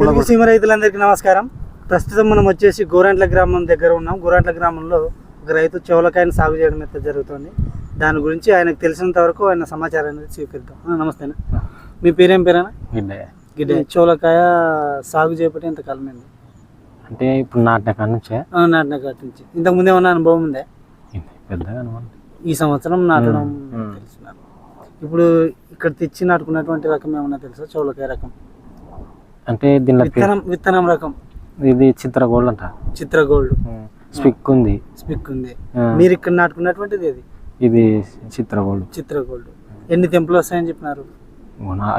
తెలుగు సీమ రైతులందరికీ నమస్కారం. ప్రస్తుతం మనం వచ్చేసి గోరంట్ల గ్రామం దగ్గర ఉన్నాం. గోరంట్ల గ్రామంలో ఒక రైతు చౌలకాయని సాగు చేయడం అయితే జరుగుతుంది. దాని గురించి ఆయనకు తెలిసినంత వరకు ఆయన సమాచారాన్ని స్వీకరిద్దాం. ఆ, నమస్తేనా? మీ పేరేం పేరేనా గిడ్డే చౌలకాయ సాగు చేయబట్టి ఎంత కాలం అయింది? అంటే ఇప్పుడు నాటిన కాడ నుంచే. నాటిన కాటి నుంచి. ఇంతకు ముందు ఏమన్నా అనుభవం ఉందే? పెద్దగా అనుకోండి ఈ సంవత్సరం నాటడం. తెలుసున్నారు ఇప్పుడు ఇక్కడ తెచ్చి నాటుకున్నటువంటి రకం ఏమన్నా తెలుసా? చౌలకాయ రకం. అంటే దీనిలో విత్తనం విత్తనం రకం. ఇది చిత్ర గోల్డ్ అంట. చిత్ర గోల్డ్. స్పిక్ ఉంది. స్పిక్ ఉంది. మీరు ఇక్కడ నాటుకున్నటువంటిది ఇది ఇది చిత్ర గోల్డ్. చిత్ర గోల్డ్. ఎన్ని టెంపులు వస్తాయని చెప్పినారు?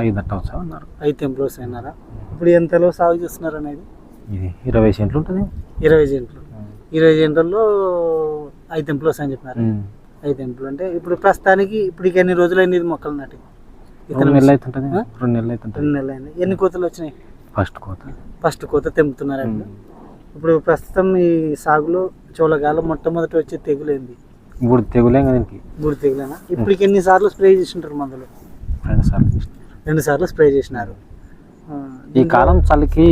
ఐదు అట్ట వచ్చా అన్నారు. ఐదు టెంపులు వస్తాయన్నారా? ఇప్పుడు ఎంతలో సాగు చేస్తున్నారు అనేది? ఇది ఇరవై సెంట్లు ఉంటుంది. ఇరవై జంటలు ఇరవై జంటల్లో ఐదు టెంపులు వస్తాయని చెప్పినారు. ఐదు టెంపులు అంటే ఇప్పుడు ప్రస్తుతానికి ఇప్పుడు ఎన్ని రోజులు అయింది ఇది మొక్కలు నాటి? రెండు నెలలు అవుతుంటుంది? రెండు నెలలు అవుతుంటుంది. రెండు నెలలు అయింది. ఎన్ని కోతలు వచ్చినాయి? ఫస్ట్ కోత. ఫస్ట్ కోత తెంపుతున్నారు ఉమ్. ఇప్పుడు ప్రస్తుతం ఈ సాగులో చోళగాలు మొట్టమొదటి వచ్చే తెగులు ఏంది? ఇప్పుడు తెగులేం కదా దీనికి బూడి తెగులేనా? ఇప్పటికి ఎన్ని సార్లు స్ప్రే చేసింటారు మందులు? రెండు సార్లు. రెండు సార్లు స్ప్రే చేసినారు. ఈ కాలం చలికి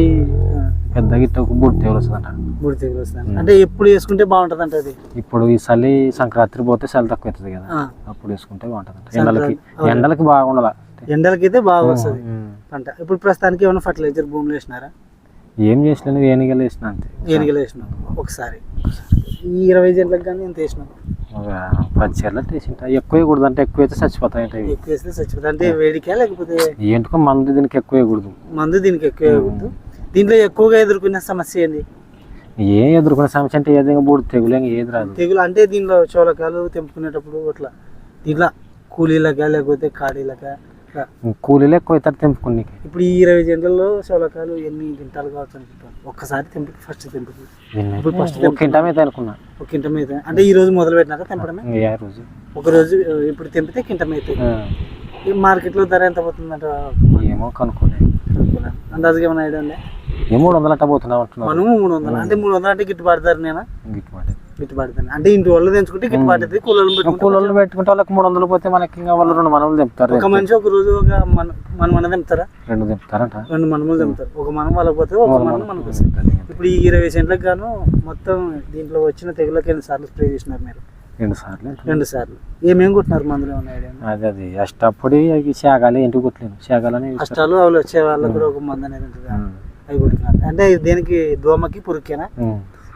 పెద్ద గిట్ట ఒక బూడి తెగులు వస్తుందంట. బూడి తెగులు వస్తుంది అంటే ఎప్పుడు వేసుకుంటే బాగుంటుంది అంటే అది? ఇప్పుడు ఈ చలి సంక్రాంతి పోతే చలి తక్కువ అవుతుంది కదా అప్పుడు వేసుకుంటే బాగుంటుంది ఎండలకి ఎండలకి బాగుండాల. ఎండలకైతే బాగా వస్తుంది. పంట. ఇప్పుడు ప్రస్తుతానికి ఏమైనా ఫర్టిలైజర్ భూములు వేసినారా? ఏం చేసినా ఏనిగలు వేసిన అంతే. ఏనుగలు వేసినాం. ఒకసారి. ఈ ఇరవై జంటలకు కానీ ఎంత వేసినాం? ఒక పది చీరలు వేసింట. ఎక్కువ వేయకూడదు అంటే ఎక్కువ అయితే చచ్చిపోతాయి. ఎక్కువ వేస్తే చచ్చిపోతుంది అంటే వేడికా లేకపోతే? ఏంటుకో మందు దీనికి ఎక్కువ వేయకూడదు. మందు దీనికి ఎక్కువ వేయకూడదు. దీంట్లో ఎక్కువగా ఎదుర్కొనే సమస్య ఏంది? ఏం ఎదుర్కొనే సమస్య అంటే ఏదైనా బూడి తెగులు ఏది రాదు. తెగులు అంటే దీనిలో చోళకాలు తెంపుకునేటప్పుడు అట్లా. దీంట్లో కూలీలకా లేకపోతే కాడీలకా. కూలీలు ఎక్కువ అవుతారు తెంపుకునికి. ఇప్పుడు ఈ ఇరవై జంటల్లో చోళకాలు ఎన్ని గింటాలు కావచ్చు అనుకుంటాం ఒక్కసారి తెంపుకి ఫస్ట్ తెంపుకి. first ఒక కింటం అయితే అనుకున్నా. ఒక కింట మీద. అంటే ఈ రోజు మొదలు పెట్టినారా తెంపడమే? రోజు? ఒక రోజు ఇప్పుడు తెంపితే కింట మీద ఈ మార్కెట్లో ధర ఎంత పోతుందంట ఏమో కనుక్కోలే అందాజుగా ఏమైనా ఐడియా ఉందా? మూడు వందలు అట్ట పోతున్నాం అంటున్నారు. మనము మూడు వందలు. అంటే మూడు వందలు అంటే గిట్టుబాటు ధర నేనా? గిట్టుబాటు గిట్టుబాటు అంటే ఇంటి వాళ్ళు తెంచుకుంటే గిట్టుబాటు పెట్టుకుంటే వాళ్ళకి మూడు వందలు పోతే మనకి ఇంకా వాళ్ళు రెండు మనములు తెంపుతారు ఒక మనిషి ఒక రోజు ఒక మన మన మన తెంపుతారా? రెండు తెంపుతారంట. రెండు మనములు తెంపుతారు. ఒక మనం వాళ్ళకి పోతే ఒక మనం మనకు వస్తుంది ఇప్పుడు ఈ ఇరవై సెంట్లకు గాను మొత్తం దీంట్లో వచ్చిన తెగులకి ఎన్ని సార్లు స్ప్రే చేసినారు మీరు? రెండు సార్లు. రెండు సార్లు. ఏమేం కొట్టినారు మందులు? అది అది. అష్టప్పుడు అవి శాగాలి ఇంటికి కొట్టలేను శాగాలని కష్టాలు అవి వచ్చే వాళ్ళకి కూడా ఒక మందు అనేది ఉంటుంది? అవి కొట్టుకున్నారు అంటే దేనికి? దోమకి పురుగుకేనా?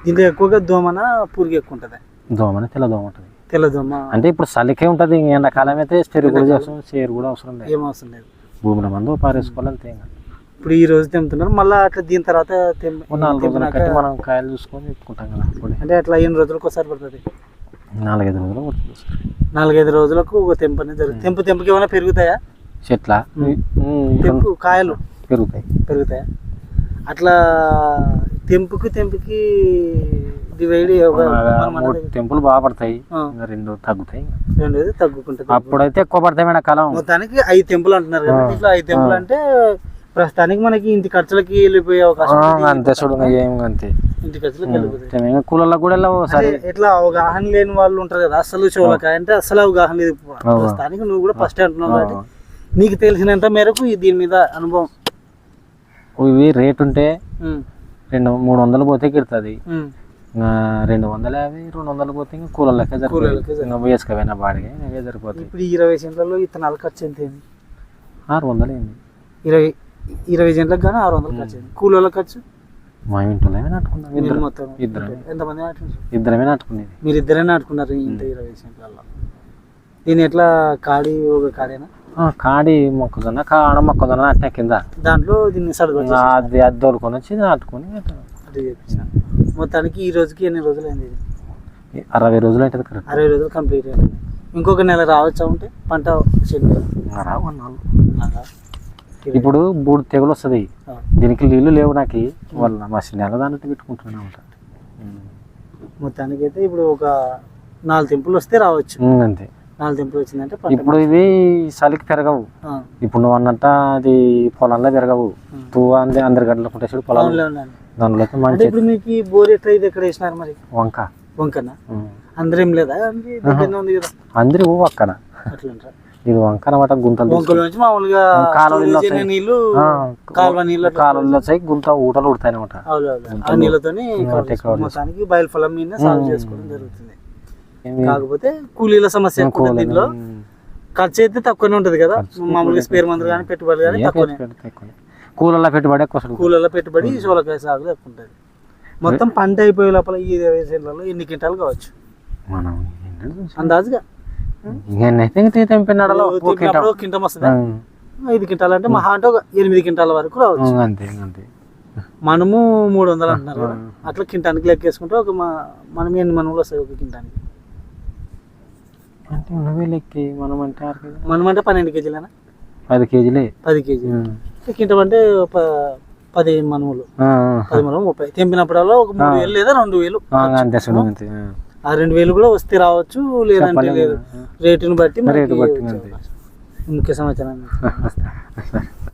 దీంట్లో ఎక్కువగా దోమన పురుగు ఎక్కువ ఉంటుంది దోమని తెల్ల దోమ ఉంటుంది. తెల్ల దోమ. అంటే ఇప్పుడు చలికే ఉంటుంది ఎండాకాలం అయితే స్టెరు కూడా చేరు కూడా అవసరం లేదు. ఏం అవసరం లేదు. భూమిలో మందు పారేసుకోవాలి అంతే ఇంకా. ఇప్పుడు ఈ రోజు తెంపుతున్నారు మళ్ళీ అట్లా దీని తర్వాత నాలుగు రోజుల మనం కాయలు చూసుకొని పెట్టుకుంటాం కదా అంటే అట్లా ఎన్ని రోజులకు ఒకసారి పడుతుంది? నాలుగైదు రోజులు పడుతుంది. నాలుగైదు రోజులకు ఒక తెంపు అనేది జరుగుతుంది. తెంపు తెంపుకి ఏమైనా పెరుగుతాయా? చెట్ల? తెంపు కాయలు. పెరుగుతాయి. పెరుగుతాయా? అట్లా తెంపుకి తెంపుకి డివైడ్ బాగా పడతాయి. రెండు తగ్గుతాయి రెండోది తగ్గుకుంటుంది. అప్పుడైతే ఎక్కువ పడతాయి ఎండాకాలం మొత్తానికి ఐదు టెంపుల్ అంటున్నారు కదా. ఇట్లా ఐదు టెంపుల్ అంటే ప్రస్తుతానికి మనకి ఇంటి ఖర్చులకి వెళ్ళిపోయే అవకాశం. అంతే చూడు ఇంకా ఏం అంతే. ఇంటి ఖర్చులకి వెళ్ళిపోతాయి. కూడా సరే. ఎట్లా అవగాహన లేని వాళ్ళు ఉంటారు కదా అసలు చోళకాయ అంటే అసలు అవగాహన లేదు. ప్రస్తుతానికి నువ్వు కూడా ఫస్ట్ అంటున్నావు కాబట్టి నీకు తెలిసినంత మేరకు దీని మీద అనుభవం. ఇవి రేట్ ఉంటే రెండు మూడు వందలు పోతే. ఇంకా రెండు వందల యాభై రెండు వందలు పోతే ఇంకా కూలర్లకే సరిపోతుంది ఇంకా వేసుకపోయినా బాడిగా అవే సరిపోతాయి. ఇప్పుడు ఇరవై సెంట్లలో ఇతనాలు ఖర్చు ఎంత అయింది? ఆరు వందలు అయింది. ఇరవై ఇరవై సెంట్లకు కానీ ఆరు వందలు ఖర్చు అయింది. కూలీల ఖర్చు? మా ఇంట్లోనే నాటుకున్నాం. ఇద్దరు. మొత్తం ఇద్దరమే. ఎంతమంది నాటుకున్నారు ఇద్దరమే నాటుకునేది. మీరు ఇద్దరే నాటుకున్నారు ఇంత ఇరవై సెంట్లలో. దీని ఎట్లా కాడి ఒక కాడేనా? కాడి మొక్కజొన్న కాడ మొక్కజొన్న నాటిన కింద. దాంట్లో దీన్ని ఇంకా అది అది దొరుకుని వచ్చి నాటుకొని చేపించిన. మొత్తానికి ఈ రోజుకి ఎన్ని రోజులు అయింది ఇది? అరవై రోజులు అవుతుంది కరెక్ట్. అరవై రోజులు కంప్లీట్ అయింది. ఇంకొక నెల రావచ్చా ఉంటే? పంట ఇప్పుడు బూడి తెగులు వస్తుంది. దీనికి నీళ్ళు లేవు నాకు. వాళ్ళ మసి నెల దాన్ని పెట్టుకుంటున్నా ఉంటా మొత్తానికి అయితే ఇప్పుడు ఒక నాలుగు తెంపులు వస్తే రావచ్చు. అంతే. నాలుగు వచ్చిందంటే ఇప్పుడు ఇవి చలికి పెరగవు. ఇప్పుడు నువ్వు అన్నట్ట అది పొలంలో పెరగవు. తూ అంది అందరి గంటలు పుట్టే చూడు పొలాలు. దానిలో మంచి ఇప్పుడు మీకు ఈ బోర్ ఎట్లా ఇది ఎక్కడ వేసినారు మరి? వంక. వంకన. అందరేం లేదా? అందరి ఊ అక్కడ అట్లా ఇది వంకర మాట గుంతలు వంకల నుంచి మామూలుగా కాలువ నీళ్ళు కాలువ నీళ్ళు కాలువలో వచ్చాయి గుంత ఊటలు ఉడతాయి అనమాట మొత్తానికి బయలు పొలం మీద సాగు చేసుకోవడం జరుగుతుంది. కాకపోతే కూలీల సమస్య ఎక్కువ ఉంటుంది దీంట్లో. ఖర్చు అయితే తక్కువనే ఉంటది కదా. మామూలుగా స్పేర్ మందులు కానీ పెట్టుబడి కానీ తక్కువనే. కూలల్లో పెట్టుబడి ఎక్కువ వస్తుంది. కూలీల పెట్టుబడి సోలకాయ సాగులో ఎక్కువ ఉంటుంది. మొత్తం పంట అయిపోయే లోపల ఈ వేసేళ్ళలో ఎన్ని క్వింటాలు కావచ్చు? మనం అందాజుగా. కింటా. వస్తుంది ఐదు క్వింటాలు అంటే మహా అంటే ఒక ఎనిమిది క్వింటాల వరకు రావచ్చు. అంతే అంతే. మనము మూడు వందలు అంటున్నారు అట్లా కింటానికి లెక్కేసుకుంటే ఒక మనం ఎన్ని మనములు వస్తాయి ఒక కింటానికి అంటే నువ్వే లెక్కి మనం అంటే ఆరు కేజీలు. మనం అంటే పన్నెండు కేజీలేనా? పది కేజీలే. పది కేజీలు. కింటం అంటే పది మనములు. పది మనములు ముప్పై. తెంపినప్పుడల్లా ఒక మూడు వేలు లేదా రెండు వేలు ఆ, అంతే ఆ. రెండు వేలు కూడా వస్తే రావచ్చు లేదంటే. లేదు. రేటుని బట్టి రేటు బట్టి. ముఖ్య సమాచారం